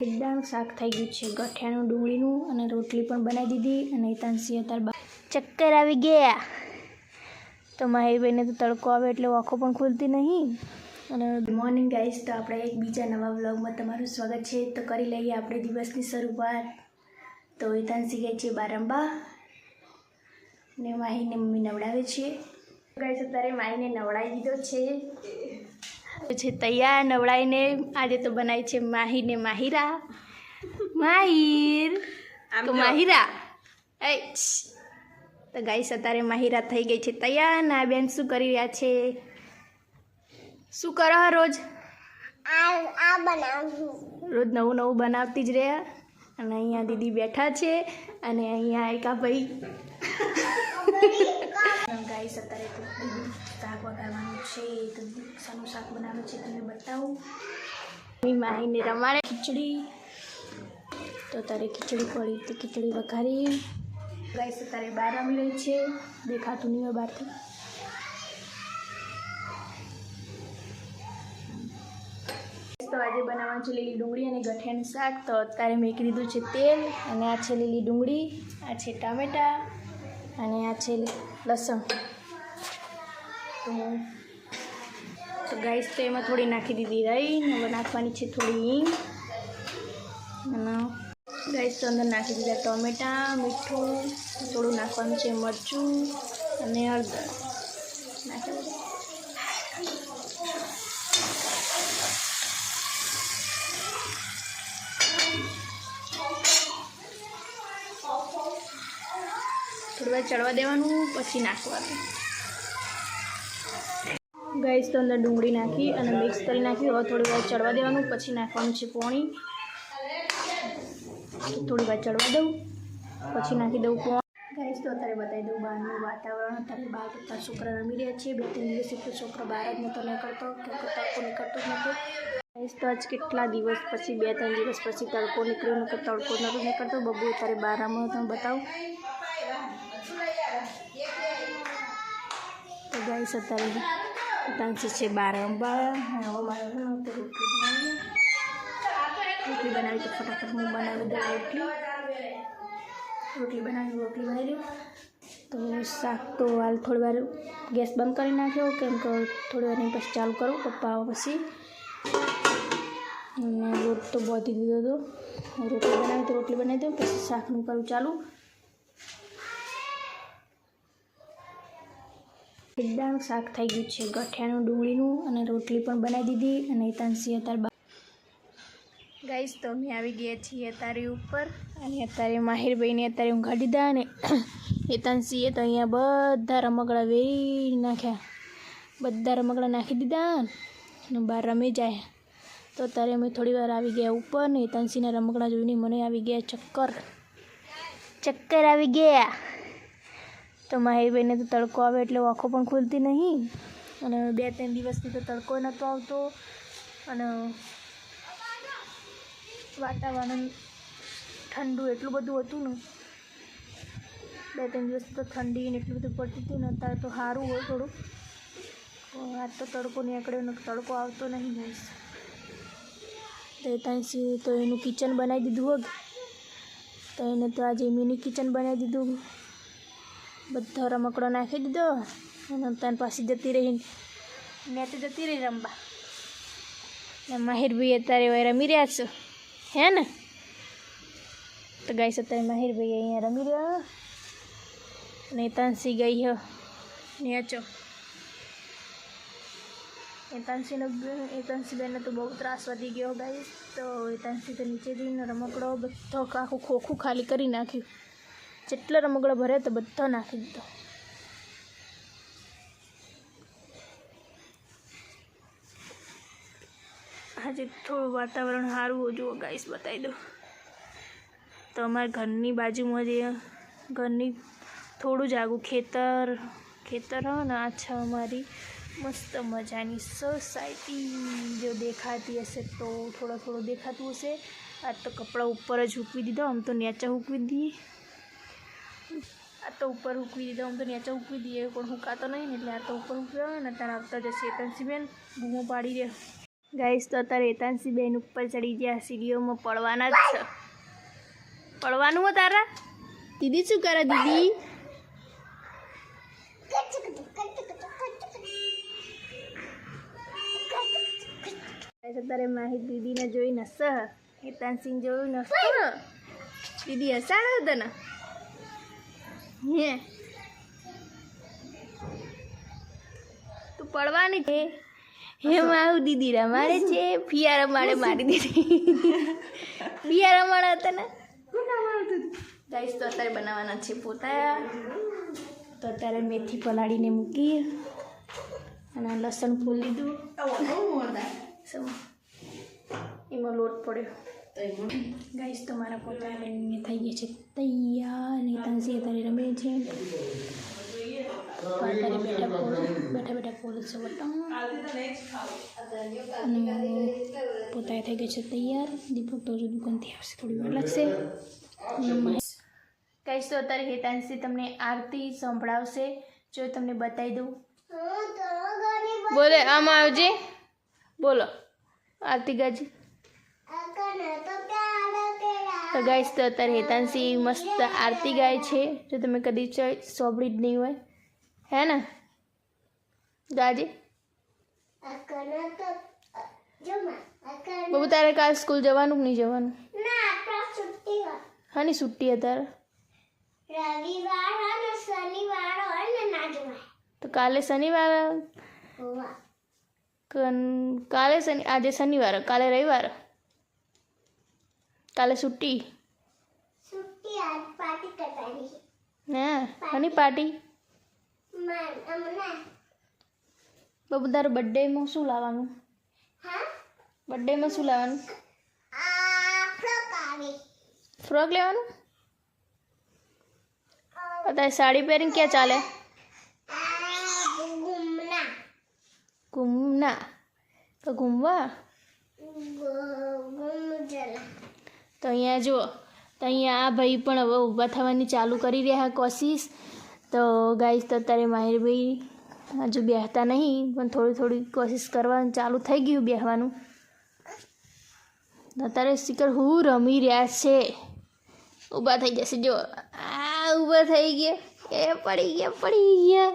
ભીંડાનું શાક થઈ ગયું છે. ગઠિયાનું, ડુંગળીનું અને રોટલી પણ બનાવી દીધી અને હિતાંશી અત્યારે ચક્કર આવી ગયા. તો માહિરભાઈને તો તડકો આવે એટલે આંખો પણ ખુલતી નહીં. અને ગુડ મોર્નિંગ ગાઈસ તો આપણે એક બીજા નવા વ્લોગમાં તમારું સ્વાગત છે. તો કરી લઈએ આપણે દિવસની શરૂઆત. તો હિતાંશી ગઈ છે, બારંબા. ને માહીને મમ્મી નવડાવે છે. ગાઈસ અત્યારે માહીને નવડાવી દીધો છે. છે તૈયાર નવડાવીને આજે તો બનાવી છે માહીને માહિરા. માહિર. તો માહિરા. એ તો ગાઈસ અત્યારે માહિરા થઈ ગઈ છે તૈયાર ના બેન શું કરી રહ્યા છે? શું કરો હો રોજ? આ બનાવું. રોજ નવું નવું બનાવતી જ રહ્યા. અને અહીંયા દીદી બેઠા છે. અને અહીંયા એકા ભાઈ. ગાઈસ, અત્યારે તો શાક વગાડવાનું છે, તો શાનું શાક બનાવે છે, તમને બતાવું. માહીને રમાડે ખીચડી. તો તારે ખીચડી પડી, તો ખીચડી વઘારી. ગાઈસ, અત્યારે બહાર રમી રહી છે, દેખાતું નહીં હોય બહારથી. તો આજે બનાવવાનું છે લીલી ડુંગળી અને ગઠિયાનું શાક. તો અત્યારે મેં દીધું છે તેલ, અને આ છે લીલી ડુંગળી, આ છે ટામેટા. અને આ છે લસણ. તો તો ગાઈસ તો એમાં થોડી નાખી દીધી રહી નાખવાની છે થોડી હિંગ. અને ગાઈસ તો અંદર નાખી દીધા ટમેટાં, મીઠું, થોડું નાખવાનું છે મરચું અને હળદર નાખી દીધું થોડી ચડવા દેવાનું, પછી નાખવાનું. ગેસ તો અંદર ડુંગળી નાખી અને મિક્સ કરી નાખી હવે થોડી વાર ચડવા દેવાનું, પછી નાખવાનું છે પોણી. થોડી વાર ચડવા દઉં, પછી નાખી દઉં પોણ. ગાઈસ, તો અત્યારે બતાવી દઉં બહારનું વાતાવરણ. અત્યારે બહાર બધા છોકરા રમી રહ્યા છે. બે, ત્રણ દિવસ તો છોકરો બહાર જ નહોતો નીકળતો, કે તડકો નીકળતો જ નહોતો ગાઈસ, તો આજ કેટલા દિવસ પછી, બે, ત્રણ દિવસ પછી તડકો નીકળ્યો નહોતો તડકો નહોતો નીકળતો. બબુ અત્યારે બહાર રમો તમે બતાવું. તો ગાઈસ, અત્યારે ટાંચી છે બાર અંબા. હવે મારે છે ને તો રોટલી બનાવી રોટલી બનાવી તો ફટાફટ હું બનાવી દઉં રોટલી. રોટલી બનાવી રોટલી બનાવી દઉં. તો શાક તો હાલ થોડી વાર ગેસ બંધ કરી નાખ્યો, કેમ કે થોડી વાર પછી ચાલુ કરું, પપ્પા આવે પછી. અને લોટ તો બાંધી દીધો હતો. રોટલી બનાવી તો રોટલી બનાવી દઉં, પછી શાકનું કરું ચાલુ. ભીંડાનું શાક થઈ ગયું છે. ગઠિયાનું ડુંગળીનું અને રોટલી પણ બનાવી દીધી અને હિતાંશી અત્યારે ગાઈશ તો અમે આવી ગયા છીએ અત્યારે ઉપર અને અત્યારે માહિરભાઈને અત્યારે ઊંઘા દીધા અને હિતાંશીએ તો અહીંયા બધા રમકડા વેરી નાખ્યા. બધા રમકડા નાખી દીધા અને બહાર રમી જાય. તો અત્યારે અમે થોડી વાર આવી ગયા ઉપર ને હિતાંશીના રમકડા જોઈને મને આવી ગયા ચક્કર. ચક્કર આવી ગયા. તો માહિરભાઈને તો તડકો આવે એટલે આંખો પણ ખુલતી નહીં. અને બે ત્રણ દિવસથી તો તડકો નહોતો આવતો. અને વાતાવરણ ઠંડુ એટલું બધું હતું ને. બે ત્રણ દિવસથી તો ઠંડી ને એટલું બધું પડતી હતી ને, અત્યારે તો સારું હોય થોડું આજ તો તડકો નીકળ્યો ને તડકો આવતો નહીં ગઈશ તો ત્યાંથી તો એનું કિચન બનાવી દીધું હોત. તો એને તો આજે મિની કિચન બનાવી દીધું. બધો રમકડો નાખી દીધો અને તને પાછી જતી રહી મેં તો જતી રહી રમવા. માહિર માહિરભાઈ અત્યારે હવે રમી રહ્યા છો. હે ને? તો ગાઈસ, અત્યારે માહિરભાઈ અહીંયા રમી રહ્યા. અને તાંસી ગઈ હો. નેચો એતાંશીનો એતાંશીબેનને તો બહુ ત્રાસ વધી ગયો ગાઈસ. તો એ તાંસી તો નીચેથી રમકડો બધો આખું ખોખું ખાલી કરી નાખ્યું. જેટલો રમકડા ભરે તો બધા નાખી દીધો. આજે થોડું વાતાવરણ સારું જુઓ ગાઈસ બતાવી દો તો અમારા ઘરની બાજુમાં જે ઘરની થોડું જ આગું ખેતર ખેતર ને, આ છે અમારી મસ્ત મજાની સોસાયટી જો દેખાતી હશે તો થોડો થોડો દેખાતું હશે. આ તો કપડાં ઉપર જ હૂકવી દીધો, આમ તો નીચે હૂકવી દઈએ આ તો ઉપર ઉકવી દીધા, હું તો નીચે ઉકવી દઈએ પણ હુકાતો નહીં એટલે આ તો ઉપર હૂકવ્યો હોય ને અત્યારે આવતા જશે કંસીબેન બૂમો પાડી દે. ગાઈસ તો અત્યારે હેતાંશી ઉપર ચડી ગયા, સીડીઓમાં પડવાના જ છે. પડવાનું હો તારા? દીદી શું કરે દીદી? અત્યારે માહી દીદીને જોઈને નસ હેતાંશી જોયું ને દીદી હસાડે તને? હે. તું પડવાની છે. હે મારું દીદી રમાડે છે. ફિયા રમાડે મારી દીદી. ફિયા માળા હતા ને? ગાઈસ તો અત્યારે બનાવવાના છે પોતા. તો અત્યારે મેથી પલાળીને મૂકી અને લસણ ફૂલ લીધું. એમાં લોટ પડ્યો. ગાઈસ તો મારા પોતા બનીને થઈ ગયા છે તૈયાર. ને તનસી અત્યારે રમે છે. અત્યારે બેઠા બેઠા બેઠા પોલ છે વટા અને પોતા થઈ ગયા છે તૈયાર. દીપક તો દુકાનથી આવશે, થોડી વાર લાગશે. કહીશ તો અત્યારે હેતાંશી તમને આરતી સંભળાવશે. જો તમને બતાવી દઉં. બોલે, આમાં આવજે. બોલો. આરતી ગાજી. તો ગાઈશ તો અત્યારે હેતાંશી મસ્ત આરતી ગાય છે. જો તમે કદી ચ- સાંભળી જ નહીં હોય. હે ને? ગાજે બબુ તારે કાલ સ્કૂલ જવાનું કે નહીં જવાનું? હાની છુટ્ટી અત્યારે. રવિવાર હોય ને શનિવાર હોય ને ના જવાય તો કાલે શનિવાર હોવા. કન- કાલે શનિ આજે શનિવાર કાલે રવિવાર? કાલે છુટ્ટી? છુટ્ટી આજ પાર્ટી કરવાની ના કોની પાર્ટી? બબુ તારે બર્થડેમાં શું લાવવાનું? હા? બર્થડેમાં શું લાવવાનું? ફ્રોક આવી. ફ્રોક લેવાનું? અત્યારે સાડી પહેરીને ક્યાં ચાલે? ઘૂમના. તો ઘૂમવા. તો અહીંયા જુઓ તો અહીંયા આ ભાઈ પણ હવે ઊભા થવાની ચાલુ કરી રહ્યા કોશિશ. તો ગાઈસ તો અત્યારે માહિરભાઈ હજુ બેહતા નહીં પણ થોડી થોડી કોશિશ કરવાનું ચાલુ થઈ ગયું બેહવાનું. અત્યારે શિખર હું રમી રહ્યા છે? ઊભા થઈ જશે જો. આ ઊભા થઈ ગયા. એ પડી ગયા પડી ગયા.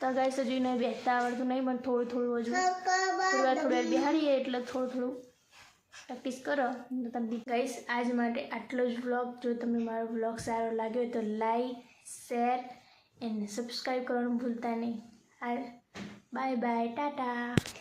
તો ગાઈસ હજુ નહીં બેસતા આવડતું નહીં પણ થોડું થોડું હજુ થોડી વાર થોડી વાર બિહારીએ એટલે થોડું થોડું પ્રેક્ટિસ કરો. તો તમને કહીશ આજ માટે આટલો જ વ્લોગ જો તમને મારો વ્લોગ સારો લાગ્યો હોય તો લાઈક શેર એન્ડ સબસ્ક્રાઈબ કરવાનું ભૂલતા નહીં. આ બાય બાય ટાટા.